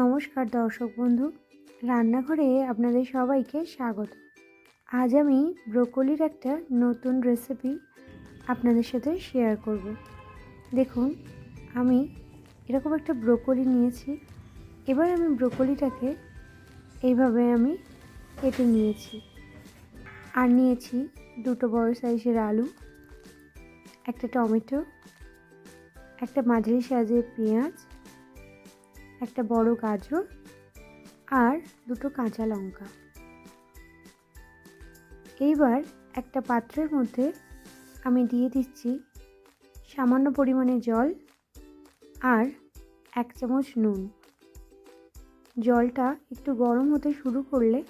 নমস্কার দর্শক বন্ধু, রান্নাঘরে আপনাদের সবাইকে স্বাগত। আজ আমি ব্রোকলির একটা নতুন রেসিপি আপনাদের সাথে শেয়ার করব। দেখুন, আমি এরকম একটা ব্রোকলি নিয়েছি। এবার আমি ব্রোকলিটাকে এইভাবে আমি কেটে নিয়েছি। আর নিয়েছি দুটো বড় সাইজের আলু, একটা টমেটো, একটা মাঝারি সাইজের পেঁয়াজ একটা বড় গাজর আর দুটো কাঁচা লঙ্কা। এইবার একটা পাত্রের মধ্যে আমি দিয়ে দিচ্ছি সামান্য পরিমাণে জল আর এক চামচ নুন। জলটা একটু গরম হতে শুরু করলে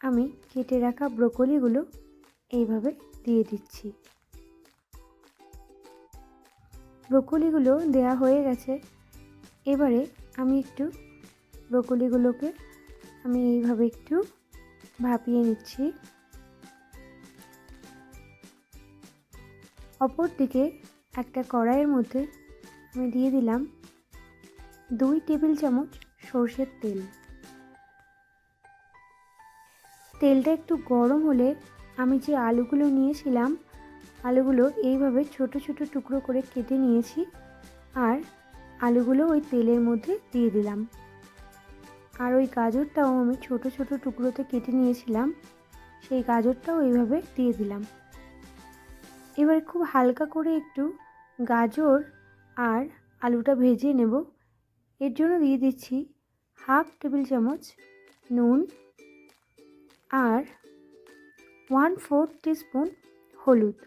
আমি কেটে রাখা ব্রোকলিগুলো এইভাবে দিয়ে দিচ্ছি। ব্রোকলিগুলো দেয়া হয়ে গেছে। এবারে আমি একটু ব্রোকলিগুলোকে আমি এইভাবে একটু ভাপিয়ে নিচ্ছি। অপর দিকে একটা কড়াইয়ের মধ্যে আমি দিয়ে দিলাম দুই টেবিল চামচ সর্ষের তেল। তেলটা একটু গরম হলে আমি যে আলুগুলো নিয়েছিলাম, আলুগুলো এইভাবে ছোট ছোট টুকরো করে কেটে নিয়েছি। আর আলুগুলো ওই তেলের মধ্যে দিয়ে দিলাম। আর ওই গাজরটাও আমি ছোট ছোট টুকরোতে কেটে নিয়েছিলাম, সেই গাজরটাও এইভাবে দিয়ে দিলাম। এবার খুব হালকা করে একটু গাজর আর আলুটা ভেজে নেব। এর জন্য দিয়ে দিচ্ছি হাফ টেবিল চামচ নুন আর ওয়ান ফোর্থ টিস্পুন হলুদ।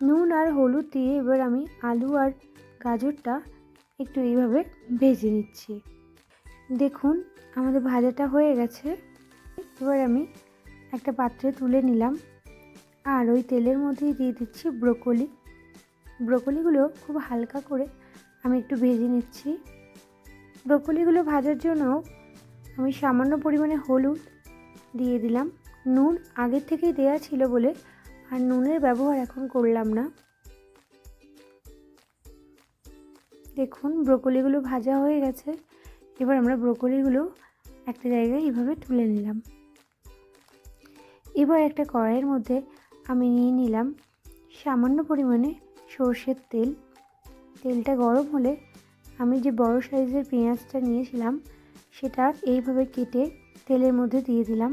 নুন আর হলুদ দিয়ে এবার আমি আলু আর গাজরটা একটু এইভাবে ভেজে নিচ্ছি। দেখুন, আমাদের ভাজাটা হয়ে গেছে। এবার আমি একটা পাত্রে তুলে নিলাম। আর ওই তেলের মধ্যেই দিয়ে দিচ্ছি ব্রোকলি। ব্রোকলিগুলো খুব হালকা করে আমি একটু ভেজে নিচ্ছি। ব্রোকলিগুলো ভাজার জন্য আমি সামান্য পরিমাণে হলুদ দিয়ে দিলাম। নুন আগের থেকেই দেয়া ছিল বলে আর নুনের ব্যবহার এখন করলাম না। দেখুন, ব্রোকলিগুলো ভাজা হয়ে গেছে। এবার আমরা ব্রোকলিগুলো একটা জায়গায় এইভাবে তুলে নিলাম। এবার একটা কড়াইয়ের মধ্যে আমি নিয়ে নিলাম সামান্য পরিমাণে সর্ষের তেল। তেলটা গরম হলে আমি যে বড় সাইজের পেঁয়াজটা নিয়েছিলাম, সেটা এইভাবে কেটে তেলের মধ্যে দিয়ে দিলাম।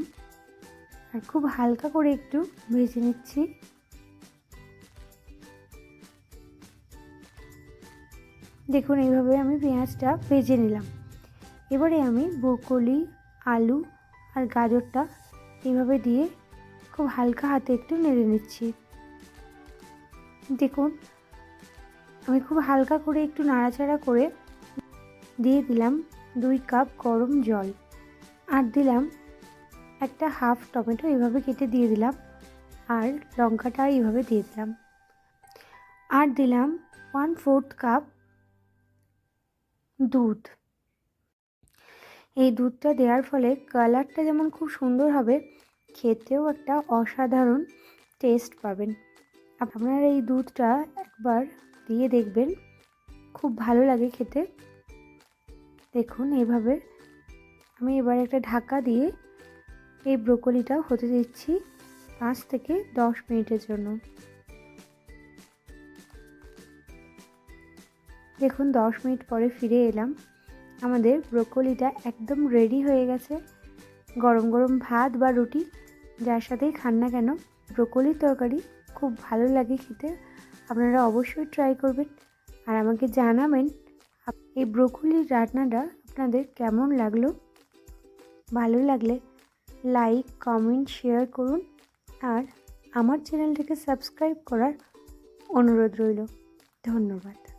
আর খুব হালকা করে একটু ভেজে নিচ্ছি। দেখুন, এইভাবে আমি পেঁয়াজটা ভেজে নিলাম। এবারে আমি ব্রোকলি, আলু আর গাজরটা এইভাবে দিয়ে খুব হালকা হাতে একটু নেড়ে নিচ্ছি। দেখুন, আমি খুব হালকা করে একটু নাড়াচাড়া করে দিয়ে দিলাম দুই কাপ গরম জল আর দিলাম একটা হাফ টমেটো এইভাবে কেটে দিয়ে দিলাম আর লঙ্কাটা এইভাবে দিয়ে দিলাম। আর দিলাম ওয়ান ফোর্থ কাপ দুধ। এই দুধটা দেওয়ার ফলে কালারটা যেমন খুব সুন্দর হবে, খেতেও একটা অসাধারণ টেস্ট পাবেন। আপনারা এই দুধটা একবার দিয়ে দেখবেন, খুব ভালো লাগে খেতে। দেখুন এইভাবে আমি এবার একটা ঢাকা দিয়ে এই ব্রোকলিটা হতে দিচ্ছি পাঁচ থেকে দশ মিনিটের জন্য। দেখুন, দশ মিনিট পরে ফিরে এলাম। আমাদের ব্রোকলিটা একদম রেডি হয়ে গেছে। গরম গরম ভাত বা রুটি, যার সাথেই খান না কেন, ব্রোকলির তরকারি খুব ভালো লাগে খেতে। আপনারা অবশ্যই ট্রাই করবেন। আর আমাকে জানাবেন এই ব্রোকলির রান্নাটা আপনাদের কেমন লাগল? ভালো লাগলে লাইক কমেন্ট শেয়ার করুন। আর আমার চ্যানেলটিকে সাবস্ক্রাইব করার অনুরোধ রইল। ধন্যবাদ।